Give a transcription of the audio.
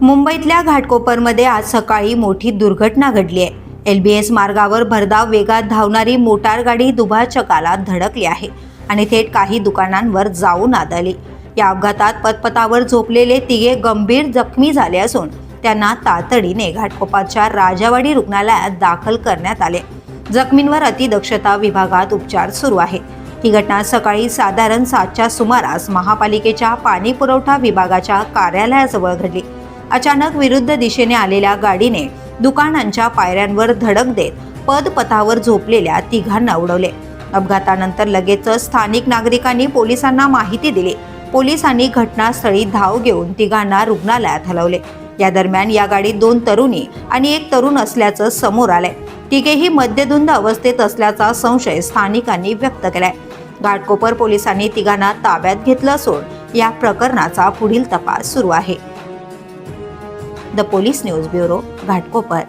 मुंबईतल्या घाटकोपरमध्ये आज सकाळी मोठी दुर्घटना घडली आहे. एल बी एस मार्गावर भरधाव वेगात धावणारी मोटार गाडी दुभाचकाला धडकली आहे आणि थेट काही दुकानांवर जाऊन आदळली. या अपघातात पतपथावर झोपलेले तिघे गंभीर जखमी झाले असून त्यांना तातडीने घाटकोपरच्या राजावाडी रुग्णालयात दाखल करण्यात आले. जखमींवर अतिदक्षता विभागात उपचार सुरू आहे. ही घटना सकाळी साधारण सातच्या सुमारास महापालिकेच्या पाणी पुरवठा विभागाच्या कार्यालयाजवळ घडली. अचानक विरुद्ध दिशेने आलेल्या गाडीने दुकानांच्या पायऱ्यांवर धडक देत पदपथावर झोपलेल्या तिघांना उडवले. अपघातानंतर लगेचच स्थानिक नागरिकांनी पोलिसांना माहिती दिली. पोलिसांनी घटनास्थळी धाव घेऊन तिघांना रुग्णालयात हलवले. या दरम्यान या गाडीत दोन तरुणी आणि एक तरुण असल्याचं समोर आलंय. तिघेही मद्यधुंद अवस्थेत असल्याचा संशय स्थानिकांनी व्यक्त केलाय. घाटकोपर पोलिसांनी तिघांना ताब्यात घेतलं असून या प्रकरणाचा पुढील तपास सुरू आहे. The police news bureau Ghatkopar.